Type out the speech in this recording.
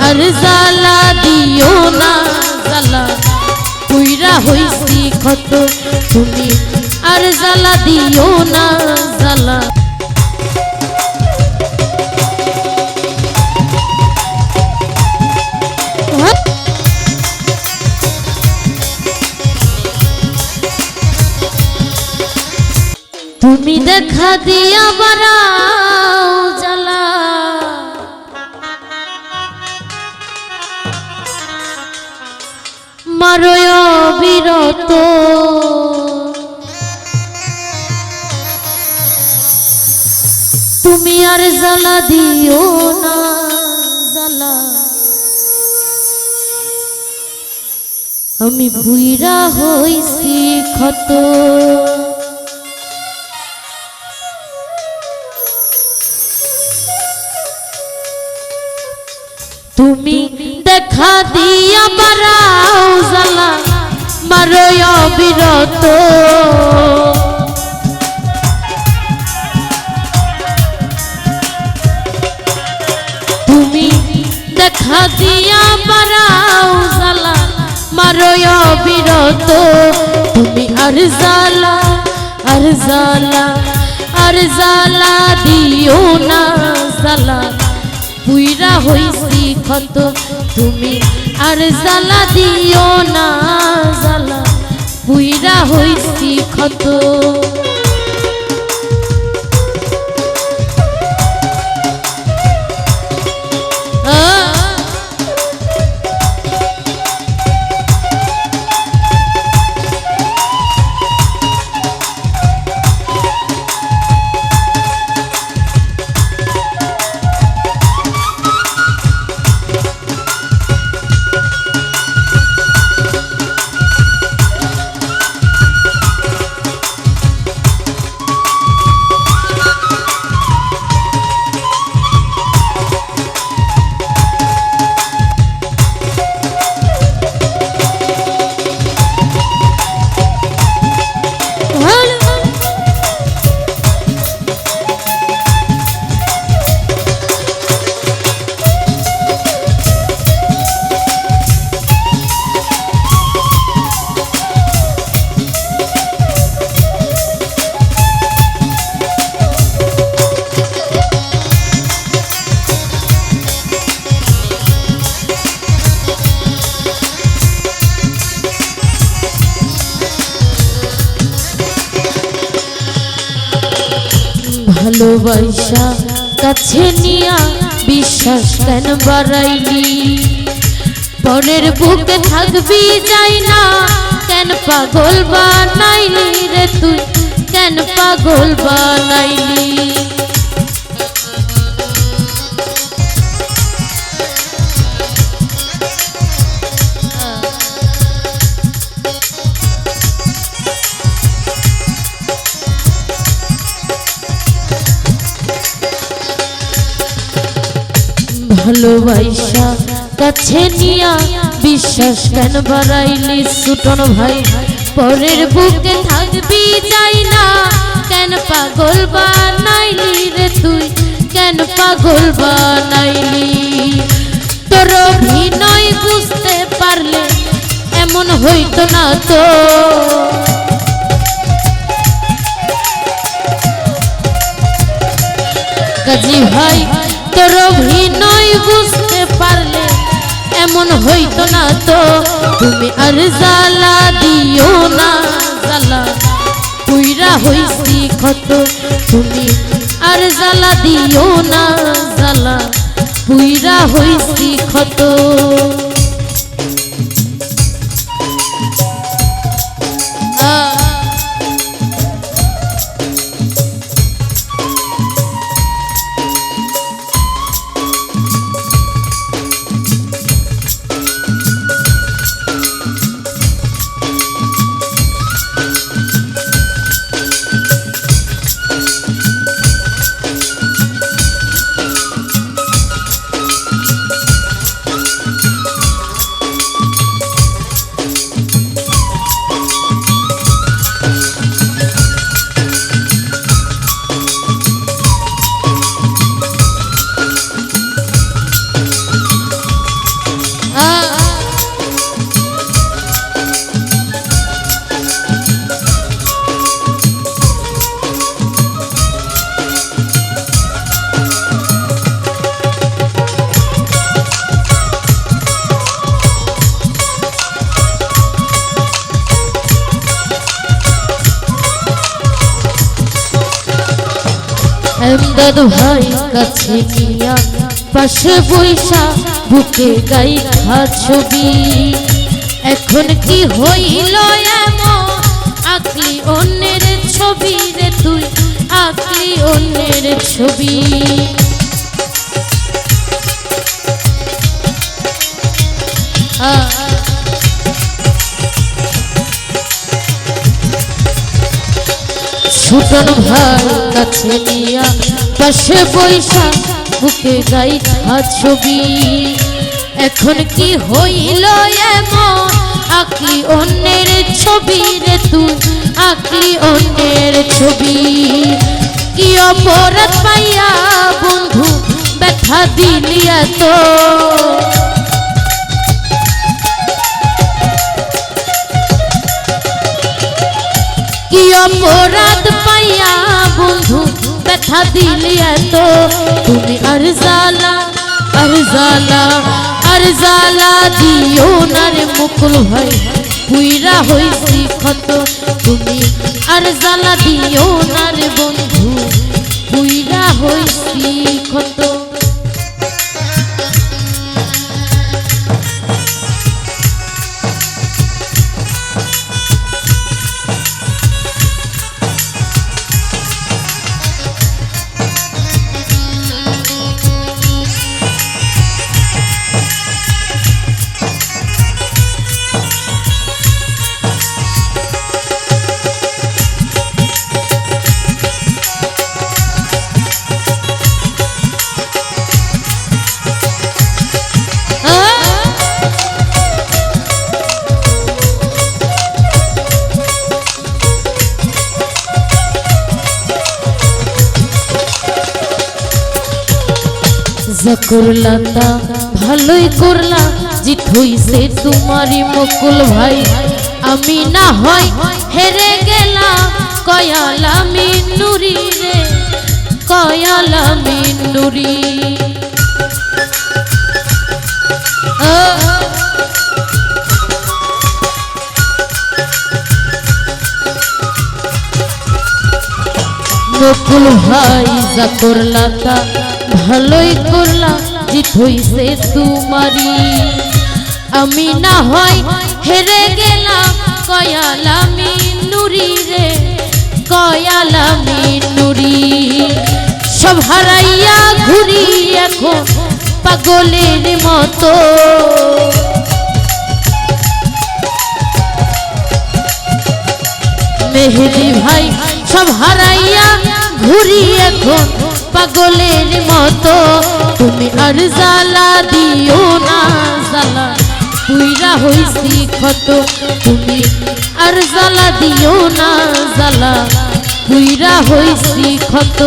আর জ্বালা দিও না জ্বালা পুইরা হইছি ক্ষত তুমি আর জ্বালা দিও না জ্বালা তুমি দেখা দিয়া বারাও মারয় বিরত তুমি আর জ্বালা দিও না জ্বালা। আমি বুইরা হইছি ক্ষত। দেখা দিয়া বারাও জ্বালা মারয় বিরত তুমি দেখা দিয়া বারাও জ্বালা মারয় বিরত তুমি আর জ্বালা আর জ্বালা আর জ্বালা দিও না জ্বালা। পুইরা হইছি ক্ষত তুমি আর জ্বালা দিও না জ্বালা। পুইরা হইছি ক্ষত। ভালোবাসা কাছে নিয়া বিশ্বাস কেন বাড়াইলি? পরের বুকে থাকবি যাই না, কেন পাগল বানাইলি রে তুই? কেন পাগল বানাইলি? ভালোবাসা কাছে নিয়া বিশ্বাস কেন বাড়াইলি সুটন ভাই? পরের বুকে থাকবি যাই না? কেন পাগল বানাইলি রে তুই? কেন পাগল বানাইলি? তোর অভিনয় বুঝতে পারলে এমন হইতো না তো। কাজী ভাই তোর অভিনয় বুঝতে পারলে এমন হইতো না তো। তুমি আর জ্বালা দিও না, জ্বালা পুইরা হইছি ক্ষত। তুমি আর জ্বালা দিও না, জ্বালা পুইরা হইছি ক্ষত। এমদাদ ভাই কাছে নিয়া পাশে বৈশা, বুকে গাই ছবি। এখন কি হইল এমন? আঁকলি অন্যের ছবি রে তুই আঁকলি অন্যের ছবি। আ ছুটন ভাই কাছে নিয়া পাশে বৈশা বুকে গাই ছবি। এখন কি হইল এমন? আঁকলি অন্যের ছবি রে তুই, আঁকলি অন্যের ছবি। কি অপরাধ পাইয়া বন্ধু, ব্যথা দিলি এত? কি অপরাধ ব্যথা দিলি এত তুমি আর জালা আর জালা আর জালা দিও না রে মুকুল ভাই পুইরা হইছি ক্ষত তুমি আর জালা দিও না বন্ধু পুইরা হইছি ক্ষত তা, ভালোই করলা। জিত হইছে তোমারই মুকুল ভাই। আমি না হয় হেরে গেলাম, কয়ালা মিনুরি রে, কয়ালা মিনুরি ও ভাই যা ভালোই করলাম জিত হইছে তোমারি আমি না হয় হেরে গেলাম, কয়ালা মিনুরি রে, কয়ালা মিনুরি সব হারাইয়া ঘুরি এখন পাগলের মতো। মেহেদি ভাই, সব হারাইয়া ঘুরি এখন পাগলের মতো, তুমি আর জ্বালা দিও না, জ্বালা। পুইরা হইছি ক্ষত, তুমি আর জ্বালা দিও না, জ্বালা। পুইরা হইছি ক্ষত।